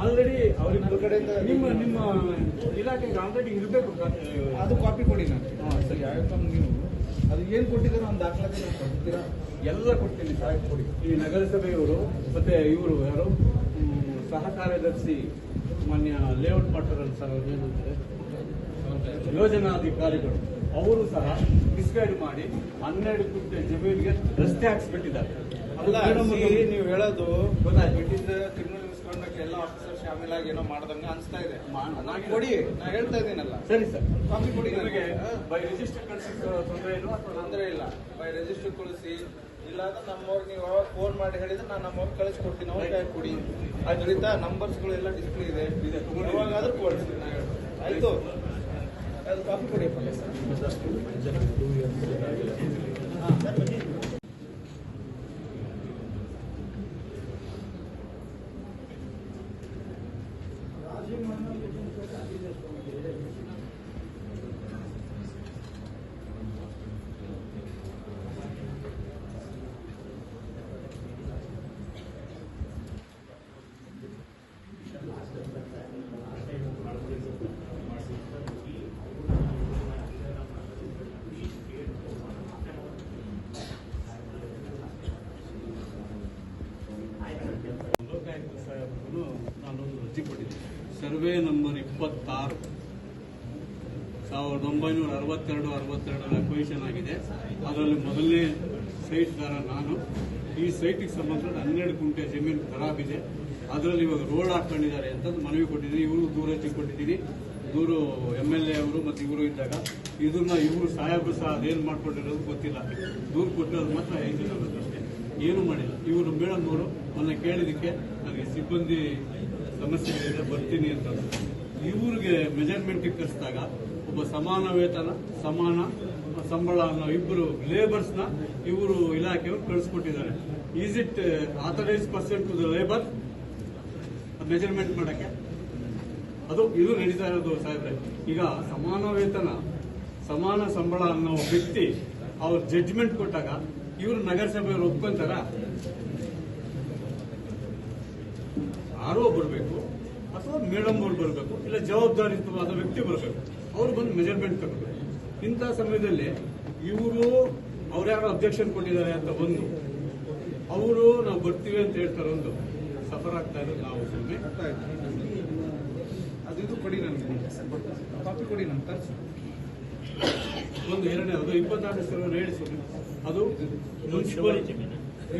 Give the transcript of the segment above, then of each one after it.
Already ಅವ್ರಿಗೆ ನನ್ನ ಕಡೆಯಿಂದ ನಿಮ್ಮ ನಿಮ್ಮ ಇಲಾಖೆಗೆ ಆಲ್ರೆಡಿ ಇರಬೇಕು ಅದು ಕಾಪಿ ಕೊಡಿ ನಾನು. ಸರಿ ಯಾಕಂದ್ರೆ ನೀವು. ಅದು ಏನು ಕೊಟ್ಟಿದ್ದೀರ ಒಂದು ದಾಖಲಾತಿ ನೀವು ಕೊಡ್ತೀರಾ? ಎಲ್ಲ ಕೊಡ್ತೀನಿ ಸಹಾಯ ಕೊಡಿ. ಈ ನಗರಸಭೆಯವರು ಮತ್ತೆ ಇವರು ಯಾರು? ಸಹ ಕಾರ್ಯದರ್ಶಿ ಮಾನ್ಯ ಲೇಔಟ್ ಮಾಡ್ತಾರಲ್ಲ ಸರ್ ಅವ್ರು ಏನಂತಾರೆ? ಯೋಜನಾಧಿಕಾರಿಗಳು. ಅವರು ಸಹ ಡಿಸ್ಗೈಡ್ ಮಾಡಿ ಹನ್ನೆರಡು ಗುಂಟೆ ಜಮೀನಿಗೆ ರಸ್ತೆ ಹಾಕ್ಸ್ಬಿಟ್ಟಿದ್ದಾರೆ. ಅಲ್ಲ ನೀವು ಹೇಳೋದು ಗೊತ್ತಾಯ್ತು. ಇಟ್ ಇಸ್ ಕ್ರಿಮಿನಲ್ ಆಫೀಸರ್ ಶಾಮೀಲಾಗಿ ಏನೋ ಮಾಡ್ದಂಗೆ ಅನ್ಸ್ತಾ ಇದೆ. ಕೊಡಿ. ನಾ ಹೇಳ್ತಾ ಇದ್ದೀನಲ್ಲ. ಸರಿ ಸರ್. ಕಾಪಿ ಕೊಡಿ ನಿಮಗೆ ನನಗೆ. ಬೈ ರಿಜಿಸ್ಟರ್ ಕಳಿಸಿದ ತೊಂದರೆ ಇಲ್ಲ ಅಥವಾ ತೊಂದರೆ ಇಲ್ಲ. ಬೈ ರಿಜಿಸ್ಟರ್ ಕಳಿಸಿ. ಇಲ್ಲ ಅಂದ್ರೆ ನಮ್ಮವ್ರಿಗೆ ನೀವು ಯಾವಾಗ ಫೋನ್ ಮಾಡಿ ಹೇಳಿದ್ರೆ ನಾನು ನಮ್ಮವ್ರು ಕಳಿಸ್ಕೊಡ್ತೀನಿ. ಅವ್ರ ಕೈ ಕೊಡಿ? ಅದರಿಂದ ನಂಬರ್ಸ್ಗಳು ಎಲ್ಲ ಡಿಸ್ಪ್ಲೇ ಇದೆ. ಇದೆ, ತಗೊಂಡಿದ್ದೀನಿ. ಯಾವಾಗಾದ್ರೂ ಕೊಡಿಸಿ ನಾ ಹೇಳ್ತೀನಿ. ಆಯ್ತು. ಅದು ಕಾಪಿ ಕೊಡಿಯಪ್ಪ ಲೋಕಾಯುಕ್ತ ಸಾಹೇಬರು ನಾನೊಂದು ಅರ್ಜಿ ಕೊಟ್ಟಿದ್ದೆ ಸರ್ವೆ ನಂಬರ್ ಇಪ್ಪತ್ತಾರು. ಸಾವಿರದ ಒಂಬೈನೂರ ಅರವತ್ತೆರಡು ಅರವತ್ತೆರಡರ ಅಕ್ವಿಷನ್ ಆಗಿದೆ. ಅದರಲ್ಲಿ ಮೊದಲನೇ ಸೈಟ್ಗಾರ ನಾನು. ಈ ಸೈಟಿಗೆ ಸಂಬಂಧಪಟ್ಟ ಹನ್ನೆರಡು ಕುಂಟೆ ಜಮೀನು ಖರಾಬಿದೆ ಅದರಲ್ಲಿ ಇವಾಗ ರೋಡ್ ಹಾಕೊಂಡಿದ್ದಾರೆ ಅಂತ ಮನವಿ ಕೊಟ್ಟಿದ್ದೀನಿ. ಇವರು ದೂರ ಕೊಟ್ಟಿದ್ದೀನಿ. ದೂರು ಎಂ ಎಲ್ ಎ ಅವರು ಮತ್ತು ಇವರು ಇದ್ದಾಗ ಇದನ್ನ ಇವರು ಸಾಹೇಬರು ಸಹ ಅದೇನು ಮಾಡ್ಕೊಂಡಿರೋದು ಗೊತ್ತಿಲ್ಲ. ದೂರು ಕೊಟ್ಟಿರೋದು ಮಾತ್ರ ಐದು ಅಷ್ಟೇ. ಏನು ಮಾಡಿಲ್ಲ. ಇವರು ಮೇಡಮ್ ಅವರು ಮೊನ್ನೆ ಕೇಳಿದಕ್ಕೆ ನನಗೆ ಸಿಬ್ಬಂದಿ ಸಮಸ್ಯೆ ಇದೆ ಬರ್ತೀನಿ ಅಂತ. ಇವ್ರಿಗೆ ಮೆಜರ್ಮೆಂಟ್ ಕರೆಸಿದಾಗ ಒಬ್ಬ ಸಮಾನ ವೇತನ, ಸಮಾನ ಸಂಬಳ ಅನ್ನೋ ಇಬ್ಬರು ಲೇಬರ್ಸ್ನ ಇವರು ಇಲಾಖೆಯವರು ಕಳಿಸ್ಕೊಟ್ಟಿದ್ದಾರೆ. Is it authorise percent to the labour measurement ಮಾಡಕ್ಕೆ. ಅದು, ಇದು ನಡೀತಾ ಇರೋದು ಸಾಹೇಬ್ರೆ. ಈಗ ಸಮಾನ ವೇತನ, ಸಮಾನ ಸಂಬಳ ಅನ್ನೋ ವ್ಯಕ್ತಿ ಅವ್ರ ಜಡ್ಜ್ಮೆಂಟ್ ಕೊಟ್ಟಾಗ ಇವರು ನಗರಸಭೆಯವರು ಒಪ್ಕೊಂತಾರ? ಯಾರೋ ಬರಬೇಕು ಅಥವಾ ಮೇಡಮ್ ಅವ್ರು ಬರಬೇಕು ಇಲ್ಲ ಜವಾಬ್ದಾರಿಯುತವಾದ ವ್ಯಕ್ತಿ ಬರಬೇಕು ಅವ್ರು ಬಂದು ಮೆಜರ್ಮೆಂಟ್ ತಗೋಬೇಕು. ಇಂಥ ಸಮಯದಲ್ಲಿ ಇವರು ಯಾರು ಅಬ್ಜೆಕ್ಷನ್ ಕೊಟ್ಟಿದ್ದಾರೆ ಅಂತ ಒಂದು ಅವರು ನಾವು ಬರ್ತೀವಿ ಅಂತ ಹೇಳ್ತಾರೆ ಒಂದು ಸಫರ್ ಆಗ್ತಾ ಇರೋದು ನಾವು ಸುಮ್ಮನೆ ಅದು ಇದು ಕೊಡಿ ನನಗೆ. ಕಾಪಿ ಕೊಡಿ ನನ್ನ ತರಿಸಿ. ಒಂದು ಎರಡನೇ ಅದು ಇಪ್ಪತ್ತಾರು ಸಾವಿರ ಹೇಳಿ ಸುಮ್ಮನೆ ಅದು ಮುನ್ಸಿಪಲ್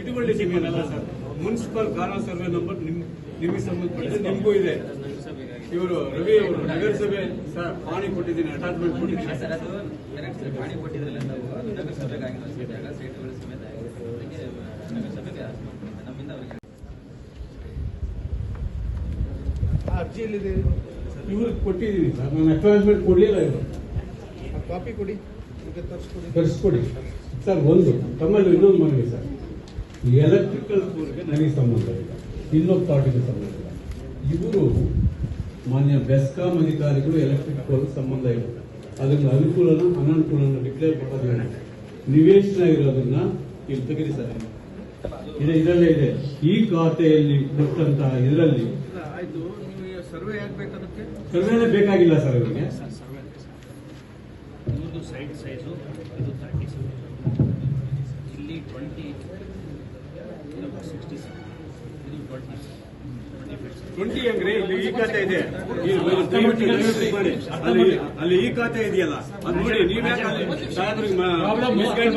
ಇಟುವಳ್ಳಿ ಜಮೀನಲ್ಲ ಸರ್. ಮುನ್ಸಿಪಲ್ ಕಾನೂನು ಸರ್ವೆ ನಂಬರ್ ನಿಮ್ ನಿಮಗೆ ಸಂಬಂಧಪಟ್ಟಿದೆ ನಿಮಗೂ ಇದೆ. ಇವರು ರವಿ ಅವರು ನಗರಸಭೆ ಸರ್ ಪಾಣಿ ಕೊಟ್ಟಿದ್ದೀನಿ ಅಟ್ಯಾಚ್ಮೆಂಟ್ ಕೊಟ್ಟಿದ್ದೀನಿ. ಸರ್ ಅದು ಕರೆಕ್ಟ್ ಸರ್ ಕೊಟ್ಟಿದ್ರಲ್ಲ ನಾವು ಅದು ನಗರಸಭೆಗೆ ಆಗಿರೋ ಸೀಟಾಗ ಸೈಟ್ಗಳು ಸಮೇತ ನಗರಸಭೆಗೆ ನಮ್ಮಿಂದ ಅವರಿಗೆ ಆ ಅರ್ಜಿಯಲ್ಲಿದೆ ಇವ್ರಿಗೆ ಕೊಟ್ಟಿದ್ದೀನಿ ಸರ್ ನಾನು ಅಟ್ಯಾಚ್ಮೆಂಟ್ ಕೊಡಲಿಲ್ಲ ಇವರು. ಆ ಕಾಪಿ ಕೊಡಿ. ತರಿಸ್ಕೊಡಿ. ತರಿಸ್ಕೊಡಿ. ಸರ್ ಒಂದು ತಮ್ಮಲ್ಲಿ ಇನ್ನೊಂದು ಮನವಿ ಸರ್. ಎಲೆಕ್ಟ್ರಿಕಲ್ ಪೂರ್ಗೆ ನನಗೆ ಸಂಬಂಧ ಇಲ್ಲ. ಇನ್ನೊಬ್ಬ ಪಾರ್ಟಿಗೆ ಸಂಬಂಧ ಇವರು ಮಾನ್ಯ ಬೆಸ್ಕಾಂ ಅಧಿಕಾರಿಗಳು ಎಲೆಕ್ಟ್ರಿಕ್ ಪೋಲ್ ಸಂಬಂಧ ಇಲ್ಲ ಅದನ್ನ ಅನುಕೂಲನ ಅನನುಕೂಲನ ಡಿಕ್ಲೇರ್ ಮಾಡೋದಿಲ್ಲ ನಿವೇಶನ ಇರೋದನ್ನ ಇಲ್ಲಿ ತೆಗೆದಿ ಸರ್. ಇದೆ ಇದರಲ್ಲೇ ಇದೆ. ಈ ಖಾತೆಯಲ್ಲಿ ಕೊಟ್ಟಂತಹ ಇದರಲ್ಲಿ ಸರ್ವೇನೇ ಬೇಕಾಗಿಲ್ಲ ಸರ್ ಇವರಿಗೆ. ಸೈಟ್ ಸೈಜು ಟ್ವೆಂಟಿ ಅಂದ್ರೆ ಇಲ್ಲಿ ಈ ಖಾತೆ ಇದೆ. ಅಲ್ಲಿ ಅಲ್ಲಿ ಈ ಖಾತೆ ಇದೆಯಲ್ಲ. ಅದು ನೋಡಿ ನೀವ್ಯಾಕೆ ಮಿಸ್ಗೈಡ್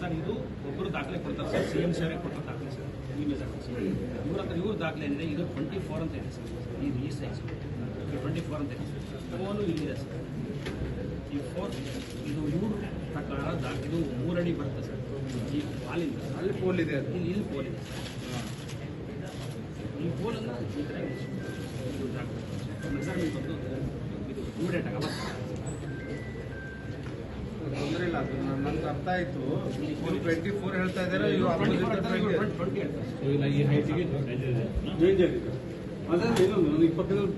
ಸರ್ ಇದು ಒಬ್ಬರು ದಾಖಲೆ ಕೊಡ್ತಾರೆ ಸರ್. ಸಿ ಎಂ ಸಿ ಅವರಿಗೆ ಕೊಟ್ಟ ದಾಖಲೆ ಸರ್? ಮೆಜರ್ಮೆಂಟ್ಸ್ ಇವ್ರ ಹತ್ರ ಇವ್ರ ದಾಖಲೆ ಏನಿದೆ? ಇದು ಟ್ವೆಂಟಿ ಫೋರ್ ಅಂತ ಇದೆ ಸರ್. ಈ ಈ ಸೈಜ್ ಟ್ವೆಂಟಿ ಫೋರ್ ಅಂತ ಇದೆ ಫೋನು ಇಲ್ಲಿದೆ ಸರ್. ಈ ಫೋರ್ ಇದು ಇವ್ರ ಪ್ರಕಾರ ದಾಖಲೆ ಇದು ಮೂರಡಿ ಬರುತ್ತೆ ಸರ್. ಈ ಹಾಲಿಂದ ಅಲ್ಲಿ ಪೋಲ್ ಇದೆ ಇಲ್ಲಿ ಇಲ್ಲಿ ಪೋಲ್ ಇದೆ ಈ ಪೋಲನ್ನು ಈ ಕಡೆ ಇದು ದಾಖಲೆ ಮೆಜರ್ಮೆಂಟ್ ಬಂದು ಇದು ಇಮಿಡಿಯೇಟ್ ಆಗಿ ತೊಂದರೆ ಇಲ್ಲ ಅದು ನನಗೆ ಅರ್ಥ ಆಯ್ತು ಟ್ವೆಂಟಿ ಫೋರ್ ಹೇಳ್ತಾ ಇದ್ದಾರೆ ಇವರು ಟ್ವೆಂಟಿ opposite 20. ಟ್ವೆಂಟಿ ಹೇಳ್ತಾರೆ ಇಲ್ಲ ಈ ಹೈಟಿಗೆ ಡೇಂಜರ್ ಇದೆ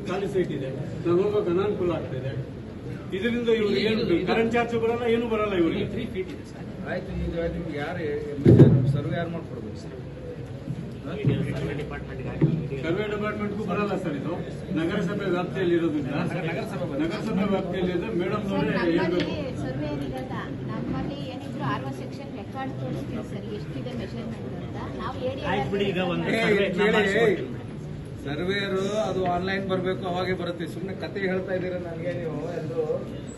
ಖಾಲಿ ಸೈಟ್ ಇದೆ ನಾನು ಅನಾನುಕೂಲ ಆಗ್ತಾ ಇದೆ ಇದರಿಂದ ಇವ್ರಿಗೆ ಏನು ಕರೆಂಟ್ ಚಾರ್ಜ್ ಬರಲ್ಲ ಏನು ಬರಲ್ಲ ಇವರಿಗೆ ತ್ರೀ ಫೀಟ್ ಇದೆ ಸರ್ ಆಯ್ತು, ಈಗ ನಿಮ್ಗೆ ಯಾರು ಸರ್ವೆ ಯಾರು ಮಾಡ್ಕೊಡ್ಬೇಕು ಸರ್ ಸರ್ವೆ ಡಿಪಾರ್ಟ್ಮೆಂಟ್ಗೂ ಬರಲ್ಲ ಸರ್ ಇದು. ನಗರಸಭೆ ವ್ಯಾಪ್ತಿಯಲ್ಲಿ ಇರೋದ್ರಿಂದ. ನಗರಸಭೆ ವ್ಯಾಪ್ತಿಯಲ್ಲಿ ಇದ್ರೆ ಮೇಡಮ್ ಹೇಳ್ಬೇಕು ಸರ್ವೆ ನಮ್ಮಲ್ಲಿ ಏನಿದ್ರು ಸೆಕ್ಷನ್ ರೆಕಾರ್ಡ್ ತೋರಿಸ್ತೀವಿ ಸರ್ ಎಷ್ಟಿದೆ ಮೆಷರ್ಮೆಂಟ್ ಅಂತ. ನಾವು. ಸರ್ವೇರು ಅದು ಆನ್ಲೈನ್ ಬರಬೇಕು ಅವಾಗೆ ಬರುತ್ತೆ. ಸುಮ್ಮನೆ ಕತೆ ಹೇಳ್ತಾ ಇದ್ದೀರಾ ನನಗೆ ನೀವು? ಅದು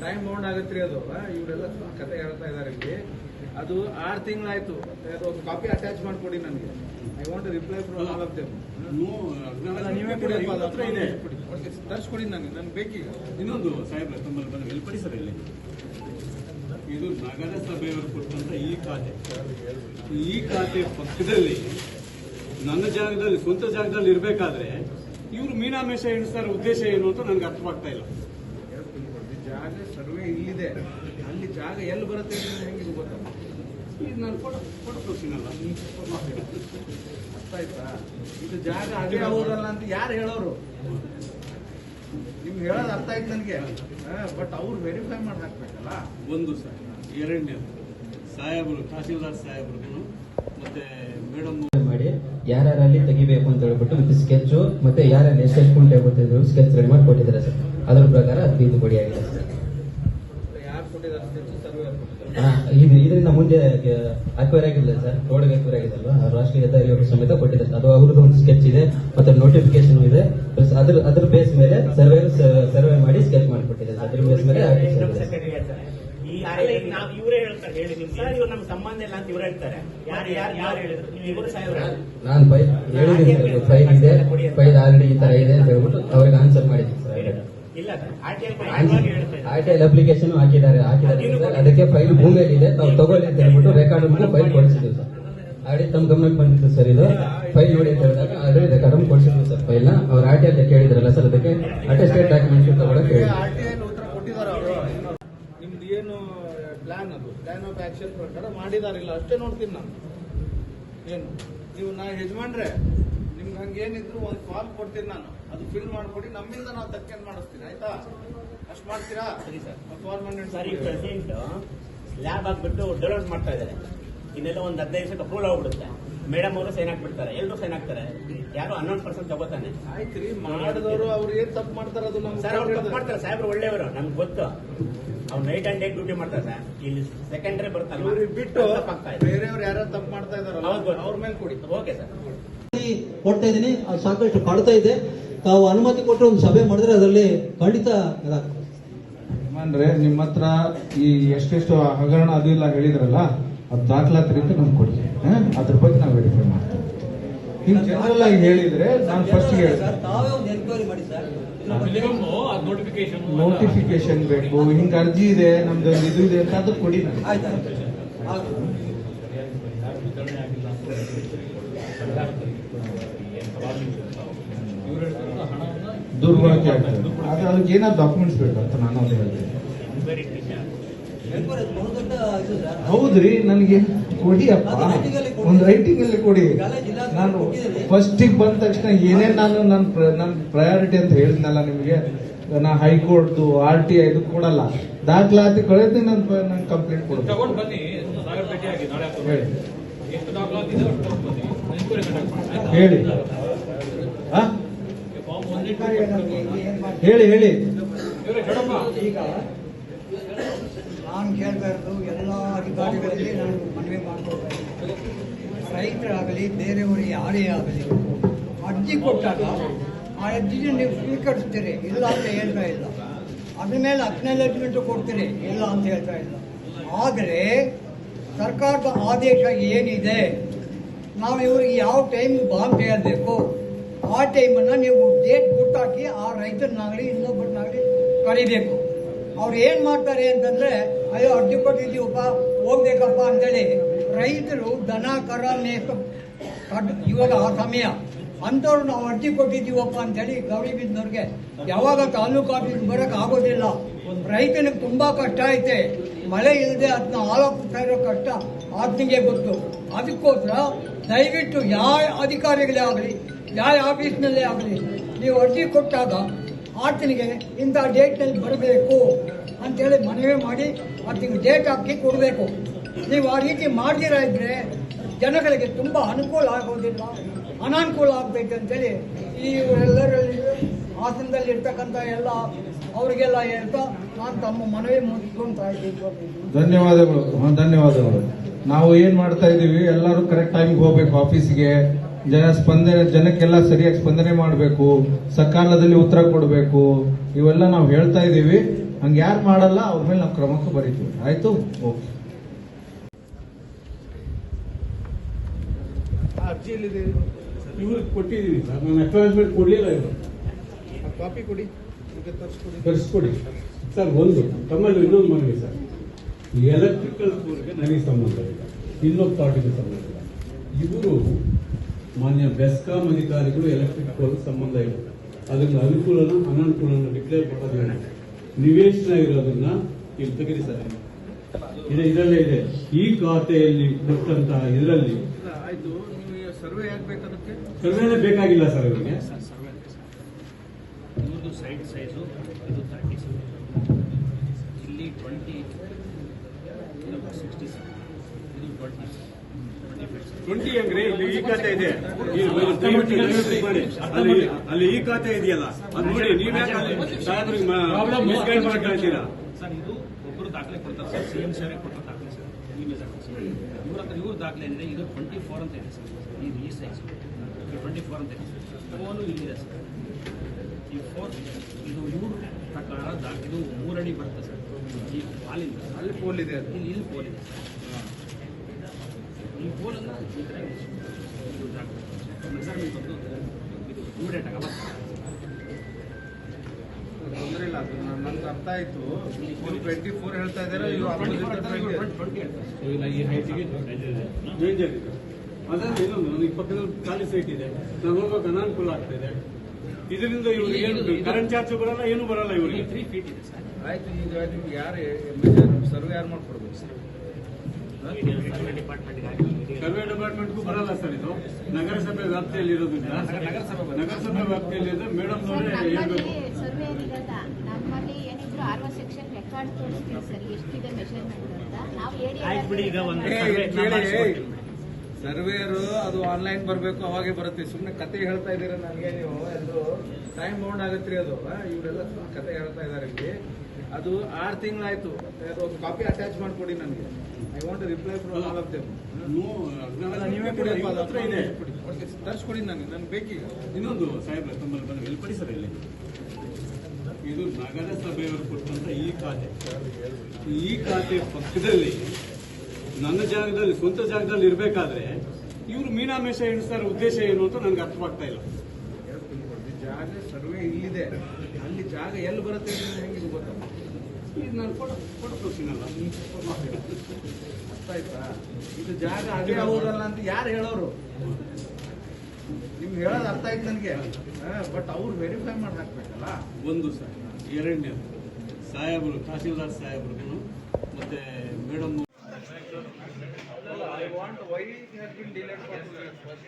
ಟೈಮ್ ಬೌಂಡ್ ಆಗತ್ರಿ ಅದು. ಇವರೆಲ್ಲ ಸುಮ್ಮನೆ ಕತೆ ಹೇಳ್ತಾ ಇದ್ದಾರೆ ಇಲ್ಲಿ. ಅದು ಆರು ತಿಂಗಳಾಯ್ತು. ಅದು ಒಂದು ಕಾಪಿ ಅಟ್ಯಾಚ್ ಮಾಡಿಕೊಡಿ ನನಗೆ. I want reply from all of them ನೀವೇ ಕೊಡಿ ಹತ್ರ ಇದೆ. ತರಿಸ್ಕೊಡಿ ನನಗೆ ನನ್ಗೆ ಬೇಕೀಗ. ಇನ್ನೊಂದು ಸಾಹೇಬ್ರ ತಮ್ಮಲ್ಲಿ ಬಂದ ಇಲ್ಲಿ ಪಡಿ ಸರ್ ಇಲ್ಲಿ. ಇದು ನಗರಸಭೆಯವರು ಕೊಟ್ಟಂತ ಈ ಖಾತೆ. ಈ ಖಾತೆ ಪಕ್ಕದಲ್ಲಿ ನನ್ನ ಜಾಗದಲ್ಲಿ ಸ್ವಂತ ಜಾಗದಲ್ಲಿ ಇರಬೇಕಾದ್ರೆ ಇವರು ಮೀನಾಮೇಷ ಎಣಿಸ್ತಾರ ಉದ್ದೇಶ ಏನು ಅಂತ ನನಗೆ ಅರ್ಥವಾಗ್ತಾ ಇಲ್ಲ. ಜಾಗ ಸರ್ವೆ ಇಲ್ಲಿದೆ. ಅಲ್ಲಿ ಜಾಗ ಎಲ್ಲಿ ಬರುತ್ತೆ ಅಂತ ಹೆಂಗೆ ಗೊತ್ತಾಗ ಇದು ನಾನು ಕೊಡ ಕೊಡ್ತೀನಲ್ಲ ಅರ್ಥ ಆಯ್ತಾ? ಇದು ಜಾಗ ಅದೇ ಹೌದಲ್ಲ ಅಂತ ಯಾರು ಹೇಳೋರು? ನಿಮ್ಗೆ ಹೇಳೋದು ಅರ್ಥ ಆಯ್ತು ನನಗೆ. ಬಟ್ ಅವ್ರು ವೆರಿಫೈ ಮಾಡಿ ಹಾಕ್ಬೇಕಲ್ಲ ಒಂದು ಸರ್ ಎರಡನೇದು ಸಾಹೇಬರು ತಹಸೀಲ್ದಾರ್ ಸಾಹೇಬ್ರಿಗೂ ಮತ್ತೆ ಮೇಡಮ್ ಮಾಡಿ ಯಾರ್ಯಾರಲ್ಲಿ ತೆಗಿಬೇಕು ಅಂತ ಹೇಳ್ಬಿಟ್ಟು ವಿತ್ ಸ್ಕೆಚ್ ಮತ್ತೆ ಯಾರ್ಯಾರು ಎಷ್ಟು ಕುಂಟೆ ಗೊತ್ತಿದ್ರು ಸ್ಕೆಚ್ ರೆಡಿ ಮಾಡಿ ಕೊಟ್ಟಿದ್ದಾರೆ ಸರ್. ಅದ್ರ ಪ್ರಕಾರ ಇದು ಕೊಡಿ ಆಗಿದೆ ಸರ್ ಯಾರು ಕೊಟ್ಟಿದ್ದಾರೆ ಸರ್ವೆ ಕೊಟ್ಟಿದ್ದಾರೆ ಹಾ, ಇದು ಇದರಿಂದ ಮುಂದೆ ಅಕ್ವೈರ್ ಆಗಿಲ್ಲ ಸರ್. ರೋಡ್ ಅಕ್ವೈರ್ ಆಗಿದಲ್ವಾ ರಾಷ್ಟ್ರೀಯ ಹೆದ್ದಾರಿಯವರು ಸಮೇತ ಕೊಟ್ಟಿದ್ದಾರೆ ಅದು ಅವ್ರದ್ದು ಒಂದು ಸ್ಕೆಚ್ ಇದೆ ಮತ್ತೆ ನೋಟಿಫಿಕೇಶನ್ ಇದೆ. ಪ್ಲಸ್ ಅದ್ರ ಅದ್ರ ಬೇಸ್ ಮೇಲೆ ಸರ್ವೆ ಸರ್ವೆ ಮಾಡಿ ಸ್ಕೆಚ್ ಮಾಡಿಕೊಟ್ಟಿದೆ ಅದ್ರ ಬೇಸ್ ಮೇಲೆ ಆಗಿದೆ ಸರ್. ಈ ನಾವು ಇವರೇ ಹೇಳ್ತಾರೆ. ಸರ್ ಇವ್ರು ನಮ್ಗೆ ಸಂಬಂಧ ಇಲ್ಲ ಅಂತ ಇವ್ರು ಹೇಳ್ತಾರೆ. ಯಾರು ಯಾರು ಯಾರು ಹೇಳಿದ್ರು? ನೀವು ಇವರು ಸಾಹೇಬ್ರ ನಾನು ಫೈಲ್ ಹೇಳಿದ್ದೀನಿ ಫೈಲ್ ಇದೆ. ಫೈಲ್ ಆಲ್ರೆಡಿ ಈ ತರ ಇದೆ ಅಂತ ಹೇಳ್ಬಿಟ್ಟು ಅವ್ರಿಗೆ ಆನ್ಸರ್ ಮಾಡಿದ್ದೀನಿ ಸರ್ ಇಲ್ಲ sir R T I application ಹಾಕಿದ್ದಾರೆ ಹಾಕಿದ್ದಾರೆ ಅದಕ್ಕೆ ಫೈಲ್ ಭೂಮಿಯಲ್ಲಿ ಇದೆ ತಾವು ತಗೊಳ್ಳಿ ಅಂತ ಹೇಳ್ಬಿಟ್ಟು ರೆಕಾರ್ಡ್ ಫೈಲ್ ಕೊಡಿಸಿದ್ವಿ ಸರ್. ಆಲ್ರೆಡಿ ತಮ್ಮ ಗಮನಕ್ಕೆ ಬಂದಿತ್ತು ಸರ್ ಇದು. ಫೈಲ್ ನೋಡಿ ಅಂತ ಹೇಳಿದಾಗ ಆಲ್ರೆಡಿ ರೆಕಾರ್ಡ್ ಕೊಡಿಸಿದ್ವಿ ಸರ್ ಫೈಲ್ನ. ಅವ್ರು ಆರ್ ಟಿ ಎಲ್ ಕೇಳಿದ್ರಲ್ಲ ಸರ್ ಅದಕ್ಕೆ ಅಟೆಸ್ಟೆಡ್ ಡಾಕ್ಯುಮೆಂಟ್ಸ್ ತಗೊಳಕ್ಕೆ ಹೇಳಿ ಆರ್ ಟಿ ಐ ಉತ್ತರ ಕೊಟ್ಟಿದ್ದಾರೆ ಅವರು. ನಿಮ್ದು ಏನು ಪ್ಲಾನ್ ಅದು? ಪ್ಲಾನ್ ಆಫ್ ಆಕ್ಷನ್ ಪ್ರಕಾರ ಮಾಡಿದಾರಿಲ್ಲ ಅಷ್ಟೇ ನೋಡ್ತೀನಿ ನಾನು. ಏನು? ನೀವು ನಾ ಯಜಮಾನ್ರೆ? ಹಂಗೇನಿದ್ರು ಒಂದು ಫಾರ್ಮ್ ಕೊಡ್ತೀನಿ ನಾನು. ಅದು ಫಿಲ್ ಮಾಡ್ಕೊಡಿ ನಮ್ಮಿಂದ ನಾವು ತಕ್ಕೇನ್ ಮಾಡಿಸ್ತೀನಿ ಆಯ್ತಾ? ಅಷ್ಟು ಮಾಡ್ತೀರಾ? ಸರಿ ಸರ್. ಫಾರ್ಮ್ ಸರ್ ಈ ಪ್ರೆಸೆಂಟ್ ಲ್ಯಾಬ್ ಹಾಕ್ಬಿಟ್ಟು ಡೌನ್ಲೋಡ್ ಮಾಡ್ತಾ ಇದ್ದಾರೆ. ಇನ್ನೆಲ್ಲ ಒಂದು ಹದಿನೈದು ದಿವಸಕ್ಕೆ ಅಪ್ರೂವಲ್ ಆಗ್ಬಿಡುತ್ತೆ. ಮೇಡಮ್ ಅವರು ಸೈನ್ ಹಾಕ್ಬಿಡ್ತಾರೆ ಎಲ್ಲರೂ ಸೈನ್ ಹಾಕ್ತಾರೆ. ಯಾರು ಹನ್ನೊಂದು ಪರ್ಸೆಂಟ್ ತಗೋತಾನೆ. ಆಯ್ತ್ರಿ ಮಾಡಿದವರು ಅವ್ರು ಏನ್ ತಪ್ಪು ಮಾಡ್ತಾರೆ ಅದು ನಮ್ಗೆ ಸರ್ ಅವ್ರು ತಪ್ಪು ಮಾಡ್ತಾರೆ ಸಾಹೇಬ್ರು ಒಳ್ಳೆಯವರು ನಮ್ಗೆ ಗೊತ್ತು. ಅವ್ರು ನೈಟ್ ಅಂಡ್ ಡೇ ಡ್ಯೂಟಿ ಮಾಡ್ತಾರೆ ಸರ್. ಇಲ್ಲಿ ಸೆಕೆಂಡ್ರೆ ಬರ್ತಾರೆ ಬಿಟ್ಟು ಬೇರೆಯವ್ರು ಯಾರು ತಪ್ಪು ಮಾಡ್ತಾ ಇದಾರೆ. ಅವ್ರ ಮೇಲೆ ಕೊಡಿ. Okay sir. ಕೊಡ್ತಾ ಇದ್ದೀನಿ. ಅದು ಸಾಕಷ್ಟು ಕಾಡ್ತಾ ಇದೆ. ತಾವು ಅನುಮತಿ ಕೊಟ್ಟರೆ ಒಂದು ಸಭೆ ಮಾಡಿದ್ರೆ ಅದರಲ್ಲಿ ಖಂಡಿತ ಇದಾಗ್ತದೆ. ಅಂದ್ರೆ ನಿಮ್ಮ ಹತ್ರ ಈ ಎಷ್ಟೆಷ್ಟು ಹಗರಣ ಅದು ಇಲ್ಲ ಹೇಳಿದ್ರಲ್ಲ ಅದು ದಾಖಲಾತಿ ಅಂತ ನಮ್ಗೆ ಕೊಡಿ. ಹಾ? ಅದ್ರ ಬಗ್ಗೆ ನಾವು ವೆರಿಫೈ ಮಾಡ್ತೀವಿ. ಹಿಂಗ್ ಜನರಲ್ ಆಗಿ ಹೇಳಿದ್ರೆ ನಾನು ಫಸ್ಟ್ ಹೇಳ್ತೀನಿ. ಸರ್ ಒಂದು ಎನ್ಕ್ವೈರಿ ಮಾಡಿ ಸರ್. ನೋಟಿಫಿಕೇಶನ್ ಬೇಕು ಹಿಂಗೆ ಅರ್ಜಿ ಇದೆ ನಮ್ದು ಇದು ಇದೆ ಅಂತ ಅದು ಕೊಡಿ ನನಗೆ. ದುರ್ಬಳಕೆ ಆಗ್ತದೆ ಅದು ಅದಕ್ಕೆ ಏನಾದ್ರು ಡಾಕ್ಯುಮೆಂಟ್ಸ್ ಬೇಕಂತ ನಾನು ಎನ್ಕ್ವೈರಿ ಬಹುದೊಡ್ಡ ಹೌದ್ರಿ ನನಗೆ ಕೊಡಿ. ಅಪ್ಪ. ಒಂದು ರೈಟಿಂಗ್ ಅಲ್ಲಿ ಕೊಡಿ. ನಾನು. ಫಸ್ಟಿಗೆ ಬಂದ ತಕ್ಷಣ ಏನೇ ನಾನು ನನ್ನ ನನ್ನ ಪ್ರಯಾರಿಟಿ ಅಂತ ಹೇಳಿದ್ನಲ್ಲ ನಿಮಗೆ ನಾ ಹೈಕೋರ್ಟ್ದು ಆರ್ ಟಿ ಐದು ಕೊಡಲ್ಲ. ದಾಖಲಾತಿ ಕಳೆದ್ರೆ ನನ್ನ ನನ್ನ ಕಂಪ್ಲೇಂಟ್ ಕೊಡ್ತೀನಿ ಹೇಳಿ? ಹೇಳಿ ಹೇಳಿ. ಈಗ ನಾನು ಕೇಳ್ತಾ ಇರೋದು ಎಲ್ಲ ಅಧಿಕಾರಿಗಳಲ್ಲಿ ನಾನು ಮನವಿ ಮಾಡ್ಕೋಬೇಕು ರೈತರಾಗಲಿ, ಬೇರೆಯವರು ಯಾರೇ ಆಗಲಿ, ಅರ್ಜಿ ಕೊಟ್ಟಾಗ ಆ ಅರ್ಜಿನ ನೀವು ಸ್ವೀಕರಿಸ್ತೀರಿ, ಇಲ್ಲ ಅಂತ ಹೇಳ್ತಾ ಇಲ್ಲ. ಅದ್ರ ಮೇಲೆ ಅಕ್ನಾಲಜ್ಮೆಂಟ್ ಕೊಡ್ತೀರಿ, ಇಲ್ಲ ಅಂತ ಹೇಳ್ತಾ ಇಲ್ಲ. ಆದರೆ ಸರ್ಕಾರದ ಆದೇಶ ಏನಿದೆ? ನಾವು ಇವ್ರಿಗೆ ಯಾವ ಟೈಮ್ ಬಾಂಬ್ ಹೇಳಬೇಕು? ಆ ಟೈಮನ್ನು ನೀವು ಡೇಟ್ ಕೊಟ್ಟಾಕಿ ಆ ರೈತನಾಗಲಿ ಇನ್ನೊಬ್ಬರನ್ನಾಗಲಿ ಕರಿಬೇಕು. ಅವ್ರು ಏನು ಮಾಡ್ತಾರೆ ಅಂತಂದ್ರೆ, ಅಯ್ಯೋ ಅರ್ಜಿ ಕೊಟ್ಟಿದ್ದೀವಪ್ಪ, ಹೋಗ್ಬೇಕಪ್ಪ ಅಂತೇಳಿ ರೈತರು ದನ, ಕರ ಮೇಕ ಇವಾಗ ಆ ಸಮಯ. ಅಂಥವ್ರು ನಾವು ಅರ್ಜಿ ಕೊಟ್ಟಿದ್ದೀವಪ್ಪ ಅಂತೇಳಿ ಗೌರಿಬಿದ್ನವ್ರಿಗೆ ಯಾವಾಗ ತಾಲೂಕು ಆಫೀಸ್ ಬರೋಕೆ ಆಗೋದಿಲ್ಲ. ರೈತನಿಗೆ ತುಂಬಾ ಕಷ್ಟ ಐತೆ. ಮಳೆ ಇಲ್ಲದೆ ಅದನ್ನ ಹಾಳಾಗ್ತಾ ಇರೋ ಕಷ್ಟ ಆತನಿಗೆ ಗೊತ್ತು. ಅದಕ್ಕೋಸ್ಕರ ದಯವಿಟ್ಟು ಯಾವ ಅಧಿಕಾರಿಗಳೇ ಆಗಲಿ, ಯಾವ ಆಫೀಸ್ನಲ್ಲೇ ಆಗಲಿ, ನೀವು ಅರ್ಜಿ ಕೊಟ್ಟಾಗ ಆತನಿಗೆ ಇಂಥ ಡೇಟ್ನಲ್ಲಿ ಬರಬೇಕು ಅಂತೇಳಿ ಮನವಿ ಮಾಡಿ ಆತನಿಗೆ ಡೇಟ್ ಹಾಕಿ ಕೊಡಬೇಕು. ನೀವು ಆ ರೀತಿ ಮಾಡ್ದಿರ ಇದ್ರೆ ಜನಗಳಿಗೆ ತುಂಬ ಅನುಕೂಲ ಆಗೋದಿಲ್ಲ ಅನಾನುಕೂಲ ಆಗ್ಬೇಕು ಅಂತೇಳಿ ಈ ಎಲ್ಲರಲ್ಲಿ ಹಾಸನದಲ್ಲಿ ಇರ್ತಕ್ಕಂಥ ಎಲ್ಲ ಅವರಿಗೆಲ್ಲ ಹೇಳ್ತಾ ನಾನು ತಮ್ಮ ಮನವಿ ಮುಗಿಸ್ಕೊಂತಾ ಇದ್ದೀನಿ ಧನ್ಯವಾದಗಳು ಧನ್ಯವಾದಗಳು. ನಾವು ಏನ್ ಮಾಡ್ತಾ ಇದೀವಿ ಎಲ್ಲರೂ ಕರೆಕ್ಟ್ ಟೈಮ್ಗೆ ಹೋಗ್ಬೇಕು ಆಫೀಸ್ಗೆ ಜನ ಸ್ಪಂದನೆ, ಜನಕ್ಕೆಲ್ಲ ಸರಿಯಾಗಿ ಸ್ಪಂದನೆ ಮಾಡಬೇಕು, ಸಕಾಲದಲ್ಲಿ ಉತ್ತರ ಕೊಡಬೇಕು. ಇವೆಲ್ಲ ನಾವು ಹೇಳ್ತಾ ಇದ್ದೀವಿ. ಹಂಗೆ ಯಾರು ಮಾಡಲ್ಲ, ಅವ್ರ ಮೇಲೆ ನಾವು ಕ್ರಮಕ್ಕೆ ಬರೀತೀವಿ. ಆಯಿತು? ಓಕೆ. ಅರ್ಜಿಯಲ್ಲಿದೆ. ಇವ್ರಿಗೆ ಕೊಟ್ಟಿದ್ದೀವಿ. ಸರ್ ನಾನು ಅಕ್ನಾಲಜ್ಮೆಂಟ್ ಕೊಡಲಿಲ್ಲ ಇವರು. ಕಾಪಿ ಕೊಡಿ. ತರಿಸ್ಕೊಡಿ. ತರಿಸ್ಕೊಡಿ. ಸರ್ ಒಂದು. ತಮ್ಮಲ್ಲಿ ಇನ್ನೊಂದು ಮನವಿ ಸರ್. ಎಲೆಕ್ಟ್ರಿಕಲ್ ಸ್ಕೂಲ್ಗೆ ನನಗೆ ಸಂಬಂಧ ಇಲ್ಲ. ಇನ್ನೊಂದು ಪಾರ್ಟಿಗೆ ಸಂಬಂಧ ಇಲ್ಲ. ಇವರು ಮಾನ್ಯ ಬೆಸ್ಕಾಂ ಅಧಿಕಾರಿಗಳು ಎಲೆಕ್ಟ್ರಿಕ್ ಬೋರ್ಡ್ ಸಂಬಂಧ ಇಲ್ಲ. ಅದನ್ನ ಅನುಕೂಲನ ಅನನುಕೂಲನ ಡಿಕ್ಲೇರ್ ಮಾಡೋದಿಲ್ಲ ನಿವೇಶನ ಇರೋದನ್ನ ಇಲ್ಲಿ ತೆಗೆದಿ ಸರ್. ಇದೆ ಇದರಲ್ಲೇ ಇದೆ. ಈ ಖಾತೆಯಲ್ಲಿ ಕೊಟ್ಟಂತಹ ಇದರಲ್ಲಿ ಸರ್ವೆ ಆಗ್ಬೇಕು ಅದಕ್ಕೆ ಸರ್ವೇನೇ ಬೇಕಾಗಿಲ್ಲ ಸರ್ ಇವರಿಗೆ. Sir survey sir. ಇವ್ರದ್ದು ಸೈಡ್ ಸೈಜು ಇದು ತರ್ಟಿ ಇಲ್ಲಿ ಟ್ವೆಂಟಿ ಇದು ಸಿಕ್ಸ್ಟಿ ಇದು ಟ್ವೆಂಟಿ ಇಲ್ಲಿ ಈ ಖಾತೆ ಇದೆ. ಅಲ್ಲಿ ಅಲ್ಲಿ ಈ ಖಾತೆ ಇದೆಯಲ್ಲ? ಅದು ನೋಡಿ ನೀವೇ ಯಾಕೆ ಅಲ್ಲಿ ಸಾಹೇಬ್ರಿಗೆ ಮಿಸ್ಗೈಡ್ ಮಾಡಿ ಹೇಳ್ತೀರಾ? ಸರ್ ಇದು ಒಬ್ಬರು ದಾಖಲೆ ಕೊಡ್ತಾರೆ ಸರ್. ಸಿ ಎಂ ಸೇವೆ ಸರ್ ಇಮೇಜ್ ಹಾಕಿ ಸರ್ ಇವ್ರ ಹತ್ರ ಇವ್ರ ದಾಖಲೆ ಏನಿದೆ ಇದು ಟ್ವೆಂಟಿ ಫೋರ್ ಅಂತ ಇದೆ ಸರ್ ಇದು ಈ ಸೈಜ್ ಟ್ವೆಂಟಿ ಫೋರ್ ಅಂತ ಇದೆ ಫೋನು ಇಲ್ಲಿದೆ ಸರ್ ಈ ಫೋರ್ ಇದು ಇವ್ರ ಪ್ರಕಾರ ಇದು ಮೂರಡಿ ಬರುತ್ತೆ ಸರ್ ಈ ಹಾಲಿಂದ ಅಲ್ಲಿ ಫೋನ್ ಇದೆ ಇಲ್ಲಿ ಇಲ್ಲಿ ಪೋಲ್ ಇದೆ ಸರ್ ಈ ಪೋಲನ್ನು ಈ ಕಡೆ ಇದು ದಾಖಲೆ ಮೆಜರ್ಮೆಂಟ್ ಬಂದು ಇದು ಇಮಿಡಿಯೇಟ್ ಆಗಲ್ಲ ನನ್- ಅರ್ಥ ಆಯ್ತು. ಟ್ವೆಂಟಿ ಫೋರ್ ಹೇಳ್ತಾ ಇದ್ದಾರೆ. ಇವ್ರು ಹೈಟಿಗೆ ಡೇಂಜರ್ ಇದೆ ಇನ್ನೊಂದು ನನಗೆ ಪಕ್ಕದಲ್ಲಿ ಖಾಲಿ ಸೈಟ್ ಇದೆ. ನಾನು ಹೋಗೋಕೆ ಅನಾನುಕೂಲ ಆಗ್ತಾ ಇದೆ. ಇದರಿಂದ ಇವ್ರಿಗೆ ಏನು ಕರೆಂಟ್ ಚಾರ್ಜ್ ಬರಲ್ಲ ಏನು ಬರಲ್ಲ ಇವರಿಗೆ. ತ್ರೀ ಫೀಟ್ ಇದೆ ಸರ್ ಆಯ್ತು ಈಗ ನಿಮ್ಗೆ ಯಾರು ಮೇಜರ್ ಸರ್ವೆ ಯಾರು ಮಾಡ್ಕೊಡ್ಬೇಕು ಸರ್ ಸರ್ವೆ ಡಿಪಾರ್ಟ್ಮೆಂಟ್ಗೂ ಬರಲ್ಲ ಸರ್ ಇದು. ನಗರಸಭೆ ವ್ಯಾಪ್ತಿಯಲ್ಲಿ ಇರೋದ್ರಿಂದ ನಗರಸಭೆ ನಗರಸಭೆ ವ್ಯಾಪ್ತಿಯಲ್ಲಿ ಇದೆ ಮೇಡಮ್ ಅವರೇ ಹೇಳ್ಬೇಕು. ಏನಿದ್ರು ಸೆಕ್ಷನ್ ರೆಕಾರ್ಡ್ ತೋರಿಸ್ತೀವಿ ಸರ್ ಎಷ್ಟಿದೆ ಮೆಷರ್ಮೆಂಟ್ ಅಂತ. ನಾವು ಆಯ್ತು ಬಿಡಿ, ಈಗ ಒಂದು ಸರ್ವೆ ಕೇಳಿ, ನಾ ಸರ್ವೇರು ಅದು ಆನ್ಲೈನ್ ಬರಬೇಕು ಅವಾಗೆ ಬರುತ್ತೆ. ಸುಮ್ಮನೆ ಕತೆ ಹೇಳ್ತಾ ಇದ್ದೀರಾ ನನಗೆ ನೀವು? ಎಂದು ಟೈಮ್ ಬೌಂಡ್ ರೀ ಅದು. ಆ, ಇವರೆಲ್ಲ ಸುಮ್ಮನೆ ಕತೆ ಹೇಳ್ತಾ ಇದ್ದಾರೆ ಇಲ್ಲಿ. ಅದು ಆರು ತಿಂಗಳಾಯ್ತು. ಒಂದು ಕಾಪಿ ಅಟ್ಯಾಚ್ ಮಾಡಿಕೊಡಿ ನನಗೆ. I want reply from all of them no, ನೀವೇ ಕೊಡಿ ಇವ್ರ ಹತ್ರ ಇದೆ ತರಿಸ್ಕೊಡಿ. ನನಗೆ. ನನಗೆ ಬೇಕೀಗ. ಇನ್ನೊಂದು ಸಾಹೇಬ್ರೆ ತಮ್ಮಲ್ಲಿ ಬಂದು ಇಲ್ಲಿ ಪಡಿಸರ ಇಲ್ಲಿ. ಇದು ನಗರಸಭೆಯವರು ಕೊಟ್ಟಂತ ಈ ಖಾತೆ. ಈ ಖಾತೆ ಪಕ್ಕದಲ್ಲಿ ನನ್ನ ಜಾಗದಲ್ಲಿ, ಸ್ವಂತ ಜಾಗದಲ್ಲಿ ಇರಬೇಕಾದ್ರೆ ಇವರು ಮೀನಾಮೇಶ ಎಣಿಸ್ತಾರ ಉದ್ದೇಶ ಏನು ಅಂತ ನನಗೆ ಅರ್ಥವಾಗ್ತಾ ಇಲ್ಲ. ಜಾಗ ಸರ್ವೆ ಇಲ್ಲಿದೆ ಅಲ್ಲಿ ಜಾಗ ಎಲ್ಲಿ ಬರುತ್ತೆ ಇದು ನಾನು ತೋರಿಸಿನಲ್ಲ ಅರ್ಥ ಆಯ್ತಾ? ಇದು ಜಾಗ ಅದೇ ಹೋಗಲ್ಲ ಅಂತ ಯಾರು ಹೇಳೋರು? ನಿಮ್ಗೆ ಹೇಳೋದು ಅರ್ಥ ಆಯ್ತು ನನಗೆ. ಬಟ್ ಅವ್ರು ವೆರಿಫೈ ಮಾಡಿ ಹಾಕ್ಬೇಕಲ್ಲ? ಒಂದು ಸರ್ ಎರಡನೇ ಸಾಹೇಬರು ತಹಸೀಲ್ದಾರ್ ಸಾಹೇಬ್ರಿಗೂ ಮತ್ತೆ madam I want why it has been delayed for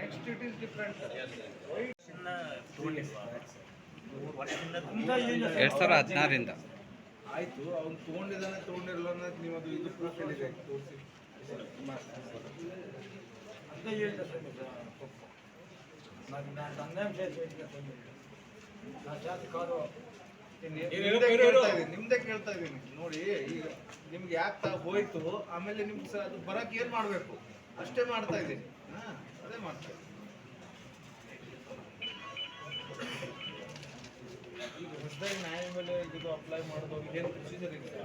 next it is different ಎರಡ್ ಸಾವಿರದ ಹದಿನಾರರಿಂದ. ಆಯ್ತು ಅವ್ನು ತಗೊಂಡಿದ್ದಾನೆ ತಗೊಂಡಿರಲ್ಲ ಅನ್ನೋದು ನೀವು ಅದು ಇದು ಪ್ರೂಫ್ ಹೇಳಿದೆ. ತೋರಿಸಿ ನಿಮ್ದೇ ಕೇಳ್ತಾ ಇದೀನಿ ನೋಡಿ ಈಗ ನಿಮ್ಗೆ ಯಾಕೆ ತಾ ಹೋಯ್ತು ಆಮೇಲೆ ನಿಮ್ಗೆ ಅದು ಬರಕ್ ಏನ್ ಮಾಡ್ಬೇಕು? ಅಷ್ಟೇ ಮಾಡ್ತಾ ಇದೀನಿ ಹಾ ಅದೇ ಮಾಡ್ತಾ ಇದ್ದೀನಿ. ಈಗ ಹೊಸದಾಗಿ ನ್ಯಾಯ ಮೇಲೆ ಇದು ಅಪ್ಲೈ ಮಾಡೋದು ಏನು ಪ್ರೊಸೀಜರ್ ಇದೆ?